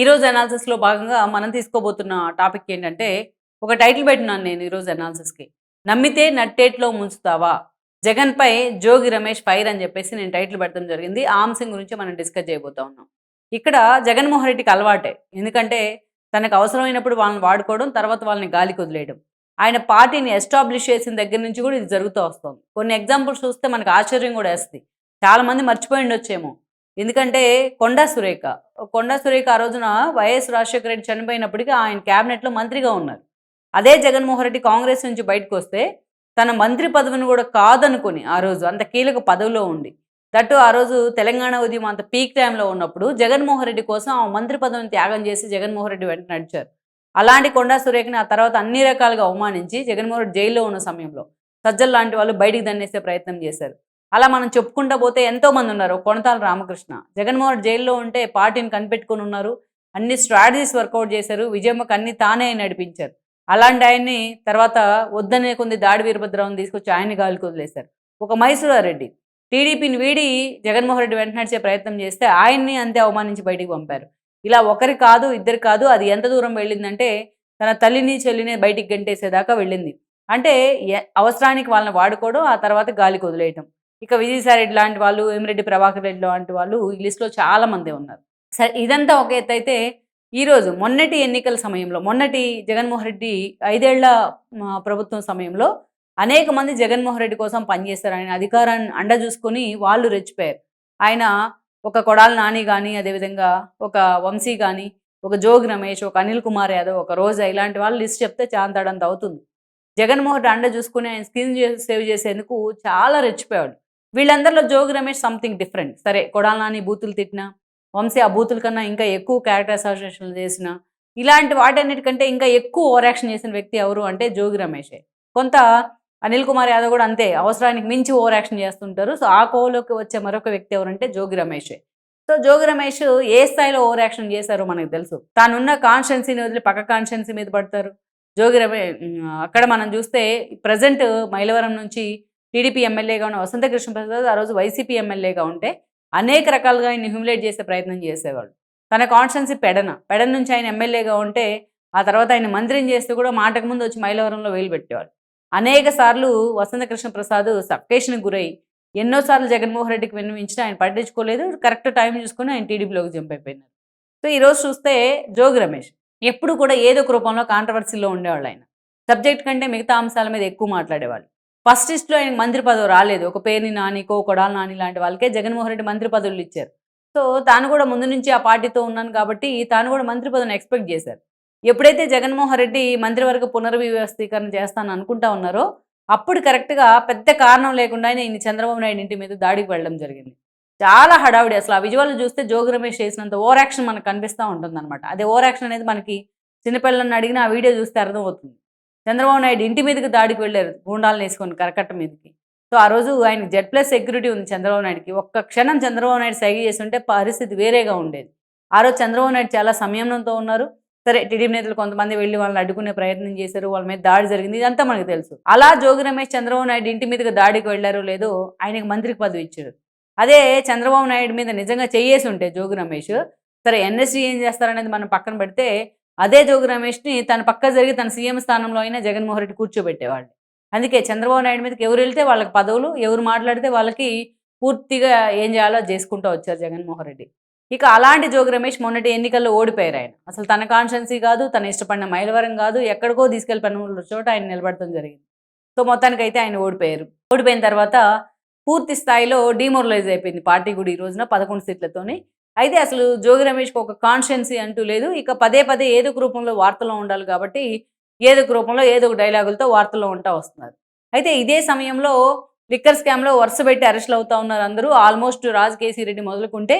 ఈరోజు అనాలిసిస్లో భాగంగా మనం తీసుకోబోతున్న టాపిక్ ఏంటంటే ఒక టైటిల్ పెట్టినాను నేను ఈరోజు అనాలిసిస్కి నమ్మితే నట్టేట్లో ముంచుతావా? జగన్పై జోగి రమేష్ ఫైర్ అని చెప్పేసి నేను టైటిల్ పెట్టడం జరిగింది. ఆమ్సింగ్ గురించి మనం డిస్కస్ చేయబోతా ఉన్నాం. ఇక్కడ జగన్మోహన్ రెడ్డికి అలవాటే. ఎందుకంటే తనకు అవసరమైనప్పుడు వాళ్ళని వాడుకోవడం తర్వాత వాళ్ళని గాలికి వదిలేయడం. ఆయన పార్టీని ఎస్టాబ్లిష్ చేసిన దగ్గర నుంచి కూడా ఇది జరుగుతూ వస్తుంది. కొన్ని ఎగ్జాంపుల్స్ చూస్తే మనకు ఆశ్చర్యం కూడా వేస్తుంది. చాలా మంది మర్చిపోయి ఉండొచ్చేమో. ఎందుకంటే కొండా సురేఖ కొండా సురేఖ ఆ రోజున వైఎస్ రాజశేఖర రెడ్డి చనిపోయినప్పటికీ ఆయన క్యాబినెట్లో మంత్రిగా ఉన్నారు. అదే జగన్మోహన్ రెడ్డి కాంగ్రెస్ నుంచి బయటకు వస్తే తన మంత్రి పదవిని కూడా కాదనుకుని ఆ రోజు అంత కీలక పదవిలో ఉండి దట్టు ఆ రోజు తెలంగాణ ఉదయం అంత పీక్ టైంలో ఉన్నప్పుడు జగన్మోహన్ రెడ్డి కోసం ఆ మంత్రి పదవిని త్యాగం చేసి జగన్మోహన్ రెడ్డి వెంట నడిచారు. అలాంటి కొండా సురేఖని ఆ తర్వాత అన్ని రకాలుగా అవమానించి జగన్మోహన్ రెడ్డి జైల్లో ఉన్న సమయంలో సజ్జల్ లాంటి వాళ్ళు బయటికి దన్నేసే ప్రయత్నం చేశారు. అలా మనం చెప్పుకుంటా పోతే ఎంతోమంది ఉన్నారు. కొనతాల రామకృష్ణ. జగన్మోహన్ జైల్లో ఉంటే పార్టీని కనిపెట్టుకుని ఉన్నారు. అన్ని స్ట్రాటజీస్ వర్కౌట్ చేశారు. విజయమ్మకు అన్ని తానే నడిపించారు. అలాంటి ఆయన్ని తర్వాత వద్దనే కొంది దాడి వీరభద్రరావుని తీసుకొచ్చి ఆయన్ని గాలికి వదిలేశారు. ఒక మైసూరారెడ్డి. టీడీపీని వీడి జగన్మోహన్ రెడ్డి వెంట నడిచే ప్రయత్నం చేస్తే ఆయన్ని అంతే అవమానించి బయటికి పంపారు. ఇలా ఒకరి కాదు ఇద్దరు కాదు అది ఎంత దూరం వెళ్ళిందంటే తన తల్లిని చెల్లిని బయటికి గంటేసేదాకా వెళ్ళింది. అంటే ఎ- అవసరానికి వాళ్ళని వాడుకోవడం ఆ తర్వాత గాలికి వదిలేయటం. ఇక విజయసాయిరెడ్డి లాంటి వాళ్ళు వేమిరెడ్డి ప్రభాకర్ రెడ్డి లాంటి వాళ్ళు ఈ లిస్టులో చాలా మంది ఉన్నారు. సరే ఇదంతా ఒక ఎత్తు అయితే ఈరోజు మొన్నటి ఎన్నికల సమయంలో మొన్నటి జగన్మోహన్ రెడ్డి ఐదేళ్ళ ప్రభుత్వం సమయంలో అనేక మంది జగన్మోహన్ రెడ్డి కోసం పనిచేస్తారు. ఆయన అధికారాన్ని అండ చూసుకొని వాళ్ళు రెచ్చిపోయారు. ఆయన ఒక కొడాల నాని కానీ అదేవిధంగా ఒక వంశీ కానీ ఒక జోగి రమేష్ ఒక అనిల్ కుమార్ యాదవ్ ఒక రోజా ఇలాంటి వాళ్ళు లిస్ట్ చెప్తే చాంతాడంత అవుతుంది. జగన్మోహన్ రెడ్డి అండ చూసుకుని ఆయన స్క్రీన్ సేవ్ చేసేందుకు చాలా రెచ్చిపోయాడు వీళ్ళందరిలో జోగి రమేష్ సంథింగ్ డిఫరెంట్ సరే కొడాల నాని బూతులు తిట్టినా వంశీ ఆ బూతుల కన్నా ఇంకా ఎక్కువ క్యారెక్టర్ అసోసియేషన్లు చేసిన ఇలాంటి వాటన్నిటికంటే ఇంకా ఎక్కువ ఓవర్ యాక్షన్ చేసిన వ్యక్తి ఎవరు అంటే జోగి రమేషే. కొంత అనిల్ కుమార్ యాదవ్ కూడా అంతే అవసరానికి మించి ఓవర్ యాక్షన్ చేస్తుంటారు. సో ఆ కోలోకి వచ్చే మరొక వ్యక్తి ఎవరంటే జోగి రమేషే. సో జోగి రమేష్ ఏ స్థాయిలో ఓవర్ యాక్షన్ చేశారో మనకు తెలుసు. తానున్న కాన్షియన్సీని వదిలి పక్క కాన్షియన్సీ మీద పడతారు. జోగి రమే అక్కడ మనం చూస్తే ప్రజెంట్ మైలవరం నుంచి టీడీపీ ఎమ్మెల్యేగా ఉన్న వసంత కృష్ణ ప్రసాద్ ఆ రోజు వైసీపీ ఎమ్మెల్యేగా ఉంటే అనేక రకాలుగా ఆయన హ్యూమిలేట్ చేసే ప్రయత్నం చేసేవాడు. తన కాన్స్టెన్సీ పెడన. పెడన నుంచి ఆయన ఎమ్మెల్యేగా ఉంటే ఆ తర్వాత ఆయన మంత్రిని చేస్తే కూడా మాటకు ముందు వచ్చి మైలవరంలో వేలు పెట్టేవాళ్ళు అనేక సార్లు వసంత కృష్ణ ప్రసాద్ సబ్కేషన్కి గురై ఎన్నోసార్లు జగన్మోహన్ రెడ్డికి విన్నవించినా ఆయన పట్టించుకోలేదు. కరెక్ట్ టైం చూసుకొని ఆయన టీడీపీలోకి జంప్ అయిపోయినారు. సో ఈరోజు చూస్తే జోగి రమేష్ ఎప్పుడు కూడా ఏదో ఒక రూపంలో కాంట్రవర్సీలో ఉండేవాళ్ళు ఆయన. సబ్జెక్ట్ కంటే మిగతా అంశాల మీద ఎక్కువ మాట్లాడేవాళ్ళు. ఫస్ట్ లిస్ట్లో ఆయన మంత్రి పదవి రాలేదు. ఒక పేరుని నాని కో కొడాల నాని లాంటి వాళ్ళకే జగన్మోహన్ రెడ్డి మంత్రి పదవులు ఇచ్చారు. సో తాను కూడా ముందు నుంచి ఆ పార్టీతో ఉన్నాను కాబట్టి తాను కూడా మంత్రి పదవిని ఎక్స్పెక్ట్ చేశారు. ఎప్పుడైతే జగన్మోహన్ రెడ్డి మంత్రివర్గ పునర్వ్యవస్థీకరణ చేస్తాను అనుకుంటా ఉన్నారో అప్పుడు కరెక్ట్గా పెద్ద కారణం లేకుండానే ఈయన చంద్రబాబు నాయుడు ఇంటి మీద దాడికి వెళ్ళడం జరిగింది. చాలా హడావిడి అసలు. ఆ విజువల్ చూస్తే జోగి రమేష్ చేసినంత ఓవర్ యాక్షన్ మనకు కనిపిస్తూ ఉంటుంది అనమాట అదే ఓవర్ యాక్షన్ అనేది మనకి చిన్నపిల్లలను అడిగిన ఆ వీడియో చూస్తే అర్థమవుతుంది. చంద్రబాబు నాయుడు ఇంటి మీదకి దాడికి వెళ్ళారు. గూండాలను వేసుకొని కరకట్ట మీదకి. సో ఆ రోజు ఆయన జెడ్ ప్లస్ సెక్యూరిటీ ఉంది చంద్రబాబు నాయుడుకి. ఒక్క క్షణం చంద్రబాబు నాయుడు సైగ చేస్తుంటే పరిస్థితి వేరేగా ఉండేది. ఆ రోజు చంద్రబాబు నాయుడు చాలా సంయమనంతో ఉన్నారు. సరే టీడీపీ నేతలు కొంతమంది వెళ్ళి వాళ్ళని అడ్డుకునే ప్రయత్నం చేశారు. వాళ్ళ మీద దాడి జరిగింది. ఇదంతా మనకు తెలుసు. అలా జోగి రమేష్ చంద్రబాబు నాయుడు ఇంటి మీదకి దాడికి వెళ్ళారో లేదో ఆయనకి మంత్రికి పదవి ఇచ్చారు అదే చంద్రబాబు నాయుడు మీద నిజంగా చేయేసి ఉంటే జోగి రమేష్ సరే ఎన్ఎస్సీ ఏం చేస్తారనేది మనం పక్కన పెడితే అదే జోగి రమేష్ని తన పక్క జరిగి తన సీఎం స్థానంలో అయినా జగన్మోహన్ రెడ్డి కూర్చోబెట్టేవాళ్ళు. అందుకే చంద్రబాబు నాయుడు మీదకి ఎవరు వెళ్తే వాళ్ళకి పదవులు ఎవరు మాట్లాడితే వాళ్ళకి పూర్తిగా ఏం చేయాలో చేసుకుంటూ వచ్చారు జగన్మోహన్ రెడ్డి. ఇక అలాంటి జోగి రమేష్ మొన్నటి ఎన్నికల్లో ఓడిపోయారు ఆయన. అసలు తన కాన్షియన్సీ కాదు తన ఇష్టపడిన మైలవరం కాదు ఎక్కడికో తీసుకెళ్ళి పనుల చోట ఆయన నిలబడటం జరిగింది. సో మొత్తానికైతే ఆయన ఓడిపోయారు. ఓడిపోయిన తర్వాత పూర్తి స్థాయిలో డిమోరలైజ్ అయిపోయింది పార్టీ కూడా ఈ రోజున పదకొండు సీట్లతోని. అయితే అసలు జోగి రమేష్కి ఒక కాన్షియన్సీ అంటూ లేదు. ఇక పదే పదే ఏదో ఒక రూపంలో వార్తల్లో ఉండాలి కాబట్టి ఏదో ఒక రూపంలో ఏదో ఒక డైలాగులతో వార్తల్లో ఉంటా వస్తున్నారు. అయితే ఇదే సమయంలో లిక్కర్ స్కామ్లో వరుస పెట్టి అరెస్టులు అవుతా ఉన్నారు అందరూ. ఆల్మోస్ట్ రాజ్ కేసీ రెడ్డి మొదలుకుంటే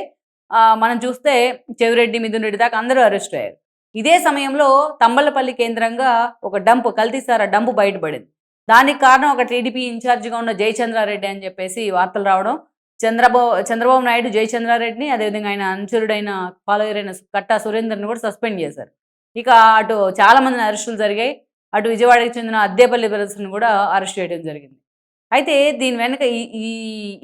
మనం చూస్తే చెవిరెడ్డి మిథున్ రెడ్డి దాకా అందరూ అరెస్ట్ అయ్యారు. ఇదే సమయంలో తంబలపల్లి కేంద్రంగా ఒక డంప్ కల్తీసారా డంపు బయటపడింది. దానికి కారణం ఒక టీడీపీ ఇన్ఛార్జిగా ఉన్న జయచంద్రారెడ్డి అని చెప్పేసి వార్తలు రావడం చంద్రబాబు చంద్రబాబు నాయుడు జయచంద్రారెడ్డిని అదేవిధంగా ఆయన అనుచరుడైన ఫాలోయర్ అయిన కట్టా సురేందర్ని కూడా సస్పెండ్ చేశారు. ఇక అటు చాలామంది అరెస్టులు జరిగాయి. అటు విజయవాడకి చెందిన అద్దేపల్లి బ్రదర్స్ని కూడా అరెస్ట్ చేయడం జరిగింది. అయితే దీని వెనక ఈ ఈ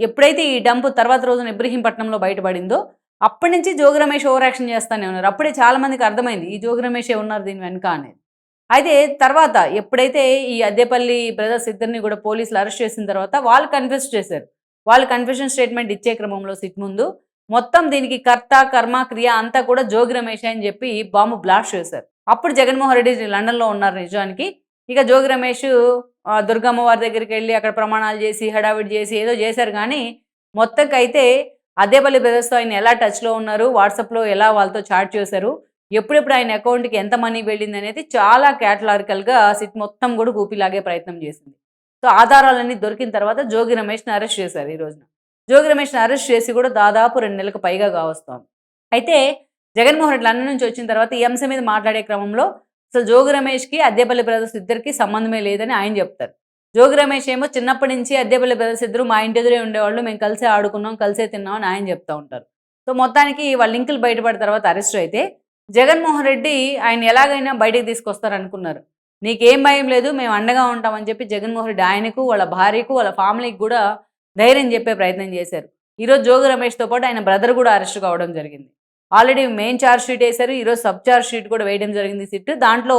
ఎప్పుడైతే ఈ డంప్ తర్వాత రోజున ఇబ్రహీంపట్నంలో బయటపడిందో అప్పటి నుంచి జోగి రమేష్ ఓవర్ యాక్షన్ చేస్తానే ఉన్నారు. అప్పుడే చాలా మందికి అర్థమైంది ఈ జోగి రమేషే ఉన్నారు దీని వెనుక అనేది. అయితే తర్వాత ఎప్పుడైతే ఈ అద్దెపల్లి బ్రదర్స్ ఇద్దరిని కూడా పోలీసులు అరెస్ట్ చేసిన తర్వాత వాళ్ళు కన్ఫ్యూస్ చేశారు. వాళ్ళు కన్ఫెషన్ స్టేట్మెంట్ ఇచ్చే క్రమంలో సిట్ ముందు. మొత్తం దీనికి కర్త కర్మ క్రియ అంతా కూడా జోగి రమేష్ అని చెప్పి బాంబు బ్లాస్ట్ చేశారు. అప్పుడు జగన్మోహన్ రెడ్డి లండన్లో ఉన్నారు నిజానికి. ఇక జోగి రమేష్ దుర్గమ్మ వారి దగ్గరికి వెళ్ళి అక్కడ ప్రమాణాలు చేసి హడావిడి చేసి ఏదో చేశారు కానీ మొత్తంకైతే అదేపల్లి బ్రదర్స్తో ఆయన ఎలా టచ్లో ఉన్నారు వాట్సాప్లో ఎలా వాళ్ళతో చాట్ చేశారు ఎప్పుడెప్పుడు ఆయన అకౌంట్కి ఎంత మనీ వెళ్ళింది అనేది చాలా క్యాటలారికల్గా సిట్ మొత్తం కూడా ఊపిలాగే ప్రయత్నం చేసింది. సో ఆధారాలన్నీ దొరికిన తర్వాత జోగి రమేష్ని అరెస్ట్ చేశారు ఈ రోజున. జోగి రమేష్ని అరెస్ట్ చేసి కూడా దాదాపు రెండు నెలలకు పైగా కావస్తోంది. అయితే జగన్మోహన్ రెడ్డి లండన్ నుంచి వచ్చిన తర్వాత ఈ అంశం మీద మాట్లాడే క్రమంలో అసలు జోగి రమేష్కి అద్దెపల్లి బ్రదర్స్ ఇద్దరికి సంబంధమే లేదని ఆయన చెప్తారు. జోగి రమేష్ ఏమో చిన్నప్పటి నుంచి అద్దెపల్లి బ్రదర్స్ ఇద్దరు మా ఇంటి ఎదురే ఉండేవాళ్ళు మేము కలిసే ఆడుకున్నాం కలిసే తిన్నాం అని ఆయన చెప్తా ఉంటారు. సో మొత్తానికి వాళ్ళ లింకులు బయటపడిన తర్వాత అరెస్ట్ అయితే జగన్మోహన్ రెడ్డి ఆయన ఎలాగైనా బయటకు తీసుకొస్తారు అనుకున్నారు నీకేం భయం లేదు మేము అండగా ఉంటామని చెప్పి జగన్మోహన్ రెడ్డి ఆయనకు వాళ్ళ భార్యకు వాళ్ళ ఫ్యామిలీకి కూడా ధైర్యం చెప్పే ప్రయత్నం చేశారు. ఈరోజు జోగి రమేష్తో పాటు ఆయన బ్రదర్ కూడా అరెస్ట్ కావడం జరిగింది. ఆల్రెడీ మెయిన్ ఛార్జ్ షీట్ వేశారు ఈరోజు సబ్ ఛార్జ్ షీట్ కూడా వేయడం జరిగింది సిట్. దాంట్లో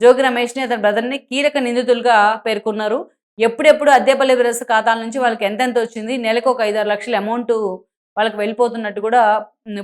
జోగి రమేష్ని అతని బ్రదర్ని కీలక నిందితులుగా పేర్కొన్నారు. ఎప్పుడెప్పుడు అద్దెపల్లి బ్రదర్స్ ఖాతాల నుంచి వాళ్ళకి ఎంతెంత వచ్చింది నెలకు ఒక ఐదారు లక్షల అమౌంట్ వాళ్ళకి వెళ్ళిపోతున్నట్టు కూడా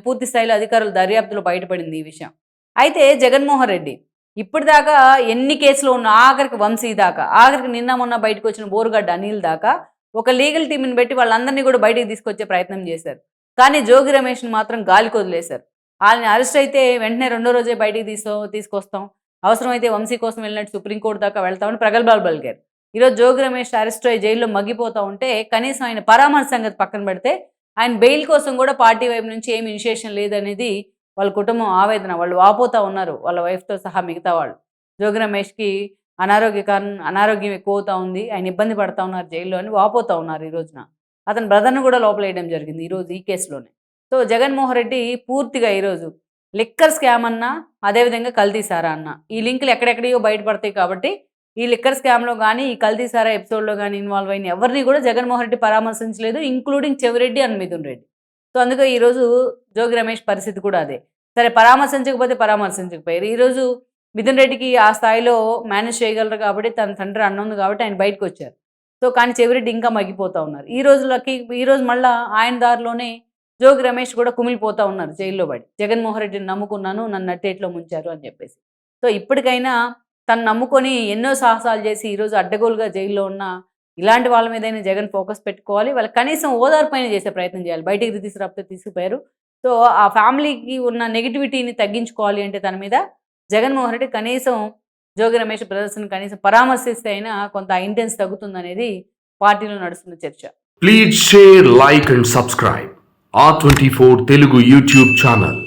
పూర్తి స్థాయిలో అధికారుల దర్యాప్తులో బయటపడింది ఈ విషయం. అయితే జగన్మోహన్ రెడ్డి ఇప్పటిదాకా ఎన్ని కేసులు ఉన్న ఆఖరికి వంశీ దాకా ఆఖరికి నిన్న మొన్న బయటకు వచ్చిన బోరుగడ్డ అనిల్ దాకా ఒక లీగల్ టీంని పెట్టి వాళ్ళందరినీ కూడా బయటికి తీసుకొచ్చే ప్రయత్నం చేశారు. కానీ జోగి రమేష్ని మాత్రం గాలికి వదిలేశారు. వాళ్ళని అరెస్ట్ అయితే వెంటనే రెండో రోజే బయటికి తీసుకో తీసుకొస్తాం. అవసరమైతే వంశీ కోసం వెళ్ళినట్టు సుప్రీంకోర్టు దాకా వెళ్తామని ప్రగల్భాలు పలికారు. ఈరోజు జోగి రమేష్ అరెస్ట్ అయ్యి జైల్లో మగ్గిపోతా ఉంటే కనీసం ఆయన పరామర్శ సంగతి పక్కన పెడితే ఆయన బెయిల్ కోసం కూడా పార్టీ వైపు నుంచి ఏమి ఇనిషియేషన్ లేదనేది వాళ్ళ కుటుంబం ఆవేదన వాళ్ళు వాపోతా ఉన్నారు. వాళ్ళ వైఫ్తో సహా మిగతా వాళ్ళు. జోగి రమేష్కి అనారోగ్య కారణం అనారోగ్యం ఎక్కువ అవుతా ఉంది. ఆయన ఇబ్బంది పడతా ఉన్నారు జైల్లో అని వాపోతూ ఉన్నారు ఈ రోజున. అతని బ్రదర్ను కూడా లోపలేయడం జరిగింది ఈరోజు ఈ కేసులోనే. సో జగన్మోహన్ రెడ్డి పూర్తిగా ఈరోజు లిక్కర్ స్కామ్ అన్నా అదేవిధంగా కల్తీసారా అన్న ఈ లింకులు ఎక్కడెక్కడయో బయటపడతాయి కాబట్టి ఈ లిక్కర్ స్కామ్లో కానీ ఈ కల్తీసారా ఎపిసోడ్లో కానీ ఇన్వాల్వ్ అయిన ఎవరిని కూడా Jaganmohan Reddy పరామర్శించలేదు including Chevireddy and Mithun Reddy. So అందుకే ఈరోజు జోగి రమేష్ పరిస్థితి కూడా అదే. సరే పరామర్శించకపోతే పరామర్శించకపోయారు. ఈరోజు మిథున్ రెడ్డికి ఆ స్థాయిలో మేనేజ్ చేయగలరు కాబట్టి తన తండ్రి అన్న ఉంది కాబట్టి ఆయన బయటకు వచ్చారు. సో కానీ చెవిరెడ్డి ఇంకా మగ్గిపోతా ఉన్నారు. ఈ రోజులకి ఈ రోజు మళ్ళా ఆయన దారిలోనే జోగి రమేష్ కూడా కుమిలిపోతా ఉన్నారు జైల్లో పడి. జగన్మోహన్ రెడ్డిని నమ్ముకున్నాను నన్ను నట్టేట్లో ముంచారు అని చెప్పేసి. సో ఇప్పటికైనా తను నమ్ముకొని ఎన్నో సాహసాలు చేసి ఈరోజు అడ్డగోలుగా జైల్లో ఉన్న ఇలాంటి వాళ్ళ మీదైనా జగన్ ఫోకస్ పెట్టుకోవాలి. వాళ్ళు కనీసం ఓదార్పైన చేసే ప్రయత్నం చేయాలి. బయటికి తీసుకురాపితే తీసుకుపోయారు. సో ఆ ఫ్యామిలీకి ఉన్న నెగిటివిటీని తగ్గించుకోవాలి అంటే తన మీద జగన్మోహన్ రెడ్డి కనీసం జోగి రమేష్ బ్రదర్స్ని కనీసం పరామర్శిస్తే అయినా కొంత ఇంటెన్స్ తగ్గుతుందనేది పార్టీలో నడుస్తున్న చర్చ. Please share like and subscribe ఆ twenty four Telugu YouTube channel